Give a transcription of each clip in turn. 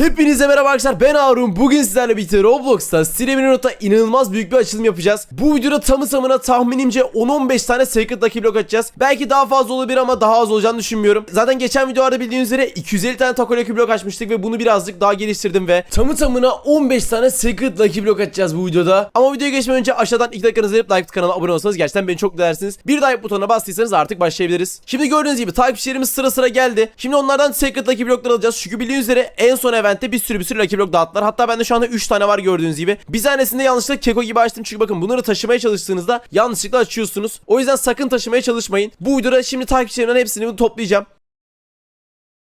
Hepinize merhaba arkadaşlar ben Harun. Bugün sizlerle birlikte Roblox'ta Stile Not'a inanılmaz büyük bir açılım yapacağız. Bu videoda tamı tamına tahminimce 10-15 tane Secret Lucky Block açacağız. Belki daha fazla olabilir ama daha az olacağını düşünmüyorum. Zaten geçen videolarda bildiğiniz üzere 250 tane Taco Lucky Block açmıştık ve bunu birazcık daha geliştirdim ve Tamı tamına 15 tane Secret Lucky Block açacağız bu videoda. Ama videoya geçmeden önce aşağıdan 2 dakikanızı verip like kanala abone olsanız gerçekten beni çok değersiniz Bir like butonuna bastıysanız artık başlayabiliriz. Şimdi gördüğünüz gibi takipçilerimiz sıra sıra geldi. Şimdi onlardan Secret Lucky Block'lar alacağız. Çünkü bildiğiniz üzere en son eventte bir sürü bir sürü Lucky Block dağıttılar. Hatta bende şu anda 3 tane var gördüğünüz gibi. Bir tanesinde yanlışlıkla keko gibi açtım. Çünkü bakın bunları taşımaya çalıştığınızda yanlışlıkla açıyorsunuz. O yüzden sakın taşımaya çalışmayın. Bu videoda şimdi takipçilerimden hepsini toplayacağım.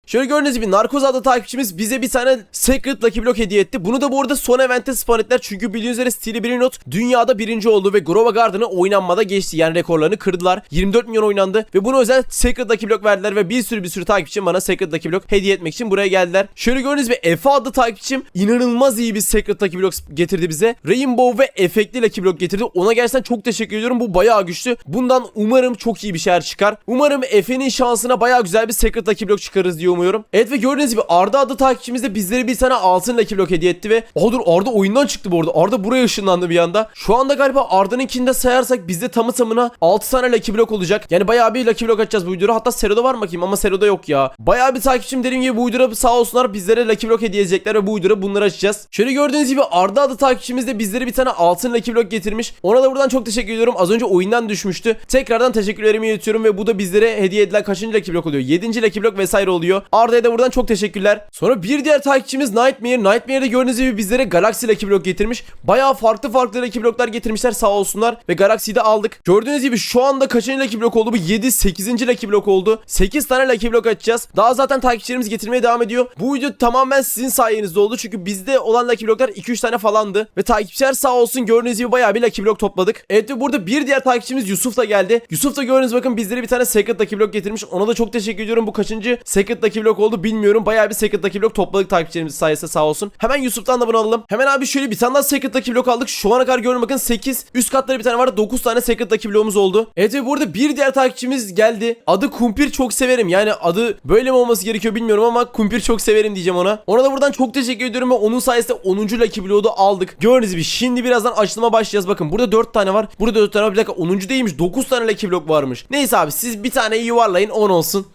Şöyle gördüğünüz gibi Narkoz adlı takipçimiz bize bir tane Secret Lucky Block hediye etti. Bunu da bu arada son eventte spawn ettiler. Çünkü bildiğiniz üzere Stili Brinot dünyada birinci oldu ve Grova Garden'ı oynanmada geçti. Yani rekorlarını kırdılar. 24 milyon oynandı ve bunu özel Secret Lucky Block verdiler ve bir sürü bir sürü takipçim bana Secret Lucky Block hediye etmek için buraya geldiler. Şöyle gördüğünüz gibi Efe adlı takipçim inanılmaz iyi bir Secret Lucky Block getirdi bize. Rainbow ve efektli Lucky Block getirdi. Ona gerçekten çok teşekkür ediyorum. Bu bayağı güçlü. Bundan umarım çok iyi bir şeyler çıkar. Umarım Efe'nin şansına bayağı güzel bir Secret Lucky Block çıkarız diye umuyorum. Evet ve gördüğünüz gibi Arda adlı takipçimiz de bizlere bir tane altın Lucky Block hediye etti ve Aa dur Arda oyundan çıktı bu arada. Arda buraya ışınlandı bir anda. Şu anda galiba Arda'nınkini de sayarsak bizde tamı tamına 6 tane Lucky Block olacak. Yani bayağı bir Lucky Block açacağız bu videoda. Hatta Sero'da var mı bakayım ama Sero'da yok ya. Bayağı bir takipçim dediğim gibi bu videoda sağ olsunlar bizlere Lucky Block hediye edecekler ve bu videoda bunları açacağız. Şöyle gördüğünüz gibi Arda adlı takipçimiz de bizlere bir tane altın Lucky Block getirmiş. Ona da buradan çok teşekkür ediyorum. Az önce oyundan düşmüştü. Tekrardan teşekkürlerimi iletiyorum ve bu da bizlere hediye edilen kaçıncı Lucky Block oluyor? 7. Lucky Block vesaire oluyor. Arda'ya da buradan çok teşekkürler. Sonra bir diğer takipçimiz Nightmare. Nightmare'de gördüğünüz gibi bizlere Galaxy Lucky Block getirmiş. Bayağı farklı farklı Lucky Block'lar getirmişler sağ olsunlar. Ve Galaxy'yi de aldık. Gördüğünüz gibi şu anda kaçıncı Lucky Block oldu? Bu 7, 8. Lucky Block oldu. 8 tane Lucky Block açacağız. Daha zaten takipçilerimiz getirmeye devam ediyor. Bu video tamamen sizin sayenizde oldu. Çünkü bizde olan Lucky Block'lar 2-3 tane falandı. Ve takipçiler sağ olsun gördüğünüz gibi bayağı bir Lucky Block topladık. Evet ve burada bir diğer takipçimiz Yusuf da geldi. Yusuf da gördüğünüz bakın bizlere bir tane Secret Lucky Block getirmiş. Ona da çok teşekkür ediyorum. Bu kaçıncı Secret Lucky Block oldu bilmiyorum. Bayağı bir Secret Lucky Block topladık takipçilerimiz sayesinde sağ olsun. Hemen Yusuf'tan da bunu alalım. Hemen abi şöyle bir tane daha Secret Lucky Block aldık. Şu ana kadar görün bakın 8. Üst katları bir tane vardı. 9 tane Secret Lucky Block'umuz oldu. Evet ve burada bir diğer takipçimiz geldi. Adı Kumpir çok severim. Yani adı böyle mi olması gerekiyor bilmiyorum ama Kumpir çok severim diyeceğim ona. Ona da buradan çok teşekkür ediyorum ve onun sayesinde 10. Lucky Block'u da aldık. Gördüğünüz gibi şimdi birazdan açılıma başlayacağız. Bakın burada 4 tane var. Burada 4 tane var. Bir dakika 10. değilmiş. 9 tane Lucky Block varmış. Neyse abi siz bir tane yuvarlayın 10 olsun.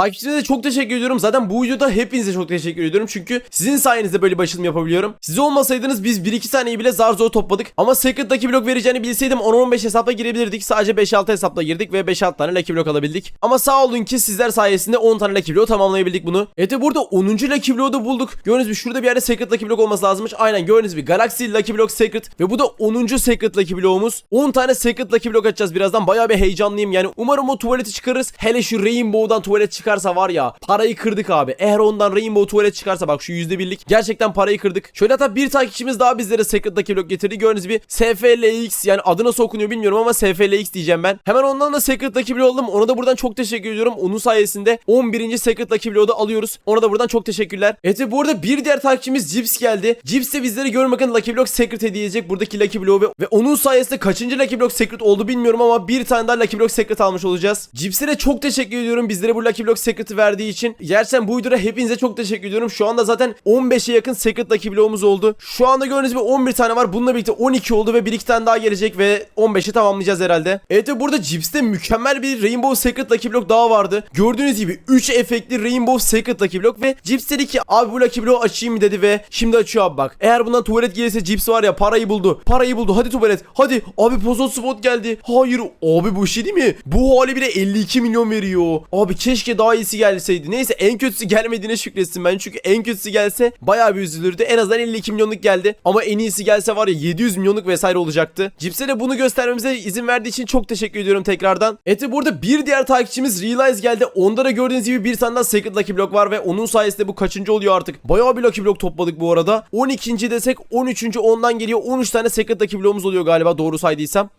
Takipçilerinize çok teşekkür ediyorum. Zaten bu videoda hepinize çok teşekkür ediyorum. Çünkü sizin sayenizde böyle başarım yapabiliyorum. Siz olmasaydınız biz 1-2 saniyeyi bile zar zor topladık. Ama Secret Lucky vereceğini bilseydim 10-15 hesapla girebilirdik. Sadece 5-6 hesapla girdik ve 5-6 tane Lucky Block alabildik. Ama sağ olun ki sizler sayesinde 10 tane Lucky Block tamamlayabildik bunu. Evet ve burada 10. Lucky Block'u da bulduk. Gördüğünüz gibi şurada bir yerde Secret Lucky Block olması lazımmış. Aynen gördüğünüz gibi Galaxy Lucky Block Secret. Ve bu da 10. Secret Lucky Block'umuz. 10 tane Secret Lucky Block açacağız birazdan. Bayağı bir heyecanlıyım yani. Umarım o tuvaleti çıkarırız. Hele şu Rainbow'dan tuvalet çıkarsa var ya. Parayı kırdık abi. Eğer ondan Rainbow tuvalet çıkarsa bak şu %1'lik gerçekten parayı kırdık. Şöyle hatta bir takipçimiz daha bizlere Secret Lucky Block getirdi. Gördüğünüz gibi SFLX yani adı nasıl okunuyor bilmiyorum ama SFLX diyeceğim ben. Hemen ondan da Secret Lucky Block aldım. Ona da buradan çok teşekkür ediyorum. Onun sayesinde 11. Secret Lucky Block'u da alıyoruz. Ona da buradan çok teşekkürler. Evet ve bu arada bir diğer takipçimiz Cips geldi. Cips de bizlere görün bakın Lucky Block Secret hediye edecek. Buradaki Lucky Block ve, ve onun sayesinde kaçıncı Lucky Block Secret oldu bilmiyorum ama bir tane daha Lucky Block Secret almış olacağız. Cips'e de çok teşekkür ediyorum bizlere bu Lucky Block Secret'ı verdiği için. Gerçekten bu videoda hepinize çok teşekkür ediyorum. Şu anda zaten 15'e yakın Secret Lucky Block'umuz oldu. Şu anda gördüğünüz gibi 11 tane var. Bununla birlikte 12 oldu ve bir iki tane daha gelecek ve 15'i tamamlayacağız herhalde. Evet ve burada Cips'te mükemmel bir Rainbow Secret Lucky Block daha vardı. Gördüğünüz gibi 3 efektli Rainbow Secret Lucky Block ve Cips dedi ki abi bu Lucky Block'u açayım mı dedi ve şimdi açıyor abi bak. Eğer bundan tuvalet gelirse Cips var ya parayı buldu. Parayı buldu. Hadi tuvalet. Hadi. Abi pozot spot geldi. Hayır. Abi bu şey değil mi? Bu hali bile 52 milyon veriyor. Abi keşke daha iyisi gelseydi. Neyse en kötüsü gelmediğine şükretsin ben. Çünkü en kötüsü gelse bayağı bir üzülürdü. En azından 52 milyonluk geldi. Ama en iyisi gelse var ya 700 milyonluk vesaire olacaktı. Cips'e de bunu göstermemize izin verdiği için çok teşekkür ediyorum tekrardan. Evet ve burada bir diğer takipçimiz Realize geldi. Onda da gördüğünüz gibi bir tane daha Secret Lucky Block var ve onun sayesinde bu kaçıncı oluyor artık. Bayağı bir Lucky Block topladık bu arada. 12. desek 13. ondan geliyor. 13 tane Secret Lucky Block'umuz oluyor galiba doğru saydıysam.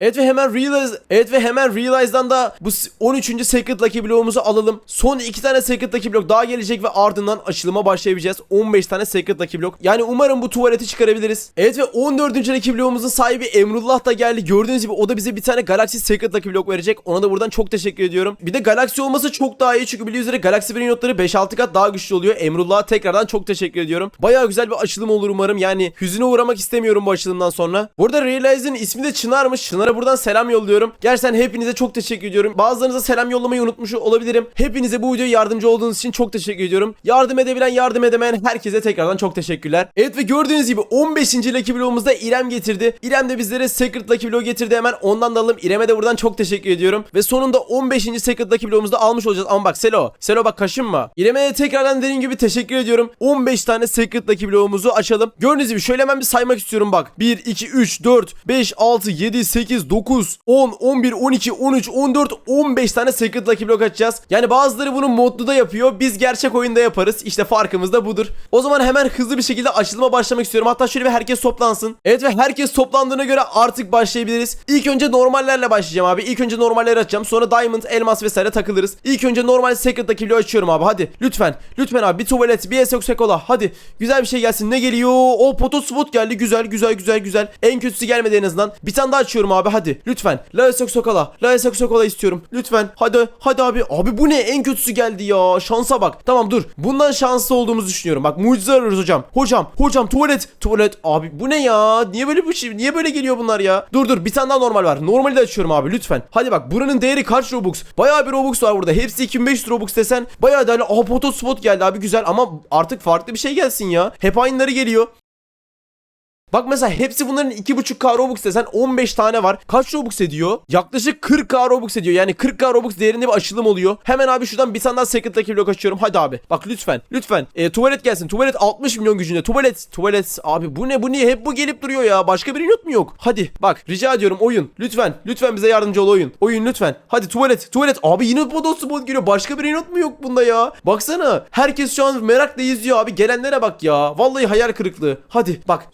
Evet ve hemen Realize Evet ve hemen Realize'dan da bu s- 13. Secret Lucky bloğumuzu alalım. Son 2 tane Secret Lucky blok daha gelecek ve ardından açılıma başlayabileceğiz. 15 tane Secret Lucky blok. Yani umarım bu tuvaleti çıkarabiliriz. Evet ve 14. Lucky bloğumuzun sahibi Emrullah da geldi. Gördüğünüz gibi o da bize bir tane Galaxy Secret Lucky blok verecek. Ona da buradan çok teşekkür ediyorum. Bir de Galaxy olması çok daha iyi çünkü bildiğiniz üzere Galaxy 1'in notları 5-6 kat daha güçlü oluyor. Emrullah'a tekrardan çok teşekkür ediyorum. Bayağı güzel bir açılım olur umarım. Yani hüzüne uğramak istemiyorum bu açılımdan sonra. Burada Realize'in ismi de Çınar'mış. Çınar'a buradan selam yolluyorum. Gerçekten hepinize çok teşekkür ediyorum. Bazılarınıza selam yollamayı unutmuş olabilirim. Hepinize bu videoya yardımcı olduğunuz için çok teşekkür ediyorum. Yardım edebilen yardım edemeyen herkese tekrardan çok teşekkürler. Evet ve gördüğünüz gibi 15. Lucky Block'umuzda İrem getirdi. İrem de bizlere Secret Lucky Block getirdi hemen. Ondan da alalım. İrem'e de buradan çok teşekkür ediyorum. Ve sonunda 15. Secret Lucky Block'umuzu da almış olacağız. Ama bak Selo. Selo bak kaşınma. İrem'e de tekrardan dediğim gibi teşekkür ediyorum. 15 tane Secret Lucky Block'umuzu açalım. Gördüğünüz gibi şöyle hemen bir saymak istiyorum bak. 1, 2, 3, 4, 5, 6, 7, 8, 9, 10, 11, 12, 13, 14, 15 tane Secret Lucky Block açacağız. Yani bazıları bunu modlu da yapıyor. Biz gerçek oyunda yaparız. İşte farkımız da budur. O zaman hemen hızlı bir şekilde açılıma başlamak istiyorum. Hatta şöyle bir herkes toplansın. Evet ve herkes toplandığına göre artık başlayabiliriz. İlk önce normallerle başlayacağım abi. İlk önce normalleri açacağım. Sonra Diamond, Elmas vesaire takılırız. İlk önce normal Secret Lucky Block açıyorum abi. Hadi lütfen. Lütfen abi bir tuvalet, bir esok kola. Hadi güzel bir şey gelsin. Ne geliyor? O potot spot geldi. Güzel güzel güzel güzel. En kötüsü gelmedi en azından. Bir tane daha açıyorum abi hadi. Lütfen. La esok sokola. La esok sokola istiyorum. Lütfen. Hadi hadi abi. Abi bu ne? En kötüsü geldi ya. Şansa bak. Tamam dur. Bundan şanslı olduğumuzu düşünüyorum. Bak mucize arıyoruz hocam. Hocam. Hocam tuvalet. Tuvalet. Abi bu ne ya? Niye böyle bir şey? Niye böyle geliyor bunlar ya? Dur dur. Bir tane daha normal var. Normali de açıyorum abi lütfen. Hadi bak buranın değeri kaç Robux? Bayağı bir Robux var burada. Hepsi 2500 Robux desen. Bayağı. Aha potot spot geldi abi güzel ama artık farklı bir şey gelsin ya. Hep aynıları geliyor. Bak mesela hepsi bunların 2.5k Robux desen 15 tane var. Kaç Robux ediyor? Yaklaşık 40k Robux ediyor. Yani 40k Robux değerinde bir açılım oluyor. Hemen abi şuradan bir tane daha Secret Lucky Block açıyorum. Hadi abi. Bak lütfen. Lütfen. E, tuvalet gelsin. Tuvalet 60 milyon gücünde. Tuvalet. Tuvalet. Abi bu ne bu niye? Hep bu gelip duruyor ya. Başka bir not mu yok? Hadi. Bak rica ediyorum oyun. Lütfen. Lütfen bize yardımcı ol oyun. Oyun lütfen. Hadi tuvalet. Tuvalet. Abi yine podosu spot geliyor. Başka bir not mu yok bunda ya? Baksana. Herkes şu an merakla izliyor abi. Gelenlere bak ya. Vallahi hayal kırıklığı. Hadi bak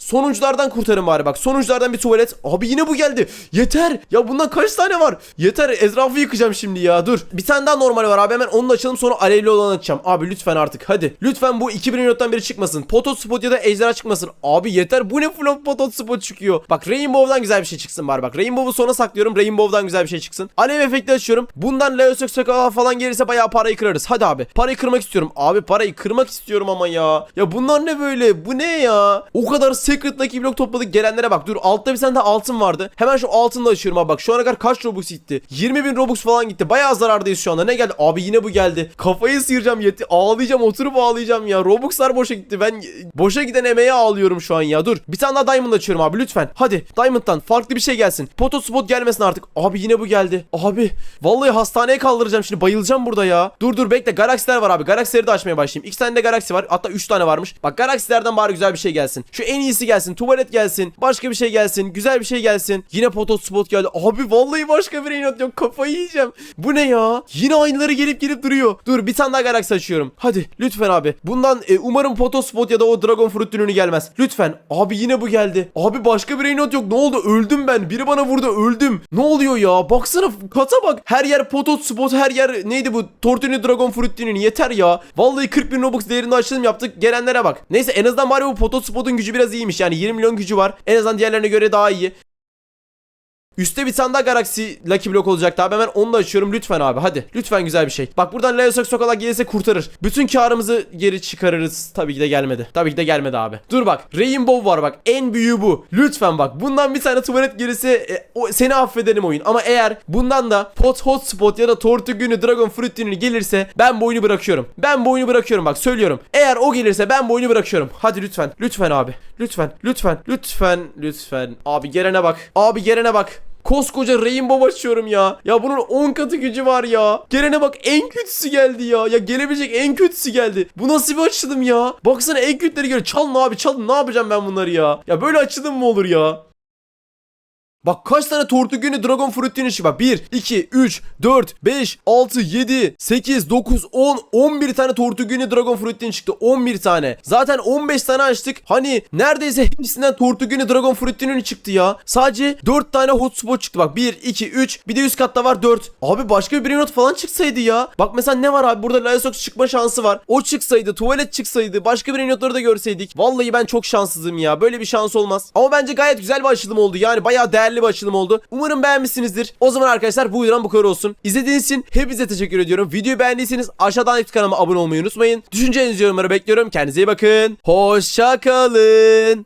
sonuçlardan kurtarın bari bak. Sonuçlardan bir tuvalet. Abi yine bu geldi. Yeter. Ya bundan kaç tane var? Yeter. Etrafı yıkacağım şimdi ya. Dur. Bir tane daha normal var abi. Hemen onu açalım sonra alevli olanı açacağım. Abi lütfen artık hadi. Lütfen bu 2000 minuttan biri çıkmasın. Potot spot ya da ejderha çıkmasın. Abi yeter. Bu ne flop potot spot çıkıyor. Bak Rainbow'dan güzel bir şey çıksın bari bak. Rainbow'u sona saklıyorum. Rainbow'dan güzel bir şey çıksın. Alev efekti açıyorum. Bundan Leo Söksaka falan gelirse bayağı parayı kırarız. Hadi abi. Parayı kırmak istiyorum. Abi parayı kırmak istiyorum ama ya. Ya bunlar ne böyle? Bu ne ya? O kadar Secret'daki 12 blok topladık gelenlere bak. Dur altta bir tane de altın vardı. Hemen şu altını da açıyorum abi bak. Şu ana kadar kaç Robux gitti? 20 bin Robux falan gitti. Bayağı zarardayız şu anda. Ne geldi? Abi yine bu geldi. Kafayı sıyıracağım yeti. Ağlayacağım oturup ağlayacağım ya. Robuxlar boşa gitti. Ben boşa giden emeğe ağlıyorum şu an ya. Dur. Bir tane daha Diamond açıyorum abi lütfen. Hadi Diamond'dan farklı bir şey gelsin. Poto spot gelmesin artık. Abi yine bu geldi. Abi vallahi hastaneye kaldıracağım şimdi. Bayılacağım burada ya. Dur dur bekle. Galaksiler var abi. Galaksileri de açmaya başlayayım. İki tane de galaksi var. Hatta üç tane varmış. Bak galaksilerden bari güzel bir şey gelsin. Şu en iyisi gelsin. Tuvalet gelsin. Başka bir şey gelsin. Güzel bir şey gelsin. Yine potot spot geldi. Abi vallahi başka bir inat yok. Kafayı yiyeceğim. Bu ne ya? Yine aynıları gelip gelip duruyor. Dur bir tane daha galaksi açıyorum. Hadi lütfen abi. Bundan e, umarım potot spot ya da o dragon fruit ürünü gelmez. Lütfen. Abi yine bu geldi. Abi başka bir inat yok. Ne oldu? Öldüm ben. Biri bana vurdu. Öldüm. Ne oluyor ya? Baksana kata bak. Her yer potot spot. Her yer neydi bu? Tortuni dragon fruit ürünü. Yeter ya. Vallahi 40 bin Robux değerinde açılım yaptık. Gelenlere bak. Neyse en azından bari bu potot spotun gücü biraz iyiymiş. Yani 20 milyon gücü var. En azından diğerlerine göre daha iyi. Üste bir tane daha Galaxy Lucky Block olacaktı abi. Hemen onu da açıyorum lütfen abi. Hadi. Lütfen güzel bir şey. Bak buradan Leo Sok Sokalak gelirse kurtarır. Bütün karımızı geri çıkarırız. Tabii ki de gelmedi. Tabii ki de gelmedi abi. Dur bak. Rainbow var bak. En büyüğü bu. Lütfen bak. Bundan bir tane tuvalet gelirse e, o, seni affederim oyun. Ama eğer bundan da Pot Hotspot ya da Tortugun'u Dragon Fruit ürünü gelirse ben bu oyunu bırakıyorum. Ben bu oyunu bırakıyorum bak söylüyorum. Eğer o gelirse ben bu oyunu bırakıyorum. Hadi lütfen. Lütfen abi. Lütfen. Lütfen. Lütfen. Lütfen. Abi gelene bak. Abi gelene bak. Koskoca Rainbow açıyorum ya. Ya bunun 10 katı gücü var ya. Gelene bak en kötüsü geldi ya. Ya gelebilecek en kötüsü geldi. Bu nasıl bir açılım ya? Baksana en kötüleri geliyor. Çalın abi çalın. Ne yapacağım ben bunları ya? Ya böyle açılım mı olur ya? Bak kaç tane Tortuguini Dragon Fruit'in çıktı. Bak 1, 2, 3, 4, 5, 6, 7, 8, 9, 10, 11 tane Tortuguini Dragon Fruit'in çıktı. 11 tane. Zaten 15 tane açtık. Hani neredeyse hepsinden Tortuguini Dragon Fruit'in çıktı ya. Sadece 4 tane hotspot çıktı. Bak 1, 2, 3. Bir de üst katta var 4. Abi başka bir Brainrot falan çıksaydı ya. Bak mesela ne var abi? Burada Lysox çıkma şansı var. O çıksaydı, tuvalet çıksaydı, başka bir Brainrot'ları da görseydik. Vallahi ben çok şanssızım ya. Böyle bir şans olmaz. Ama bence gayet güzel bir açılım oldu. Yani bayağı değerli bir açılım oldu. Umarım beğenmişsinizdir. O zaman arkadaşlar bu videodan bu kadar olsun. İzlediğiniz için hepinize teşekkür ediyorum. Videoyu beğendiyseniz aşağıdan YouTube kanalıma abone olmayı unutmayın. Düşüncelerinizi yorumlara bekliyorum. Kendinize iyi bakın. Hoşça kalın.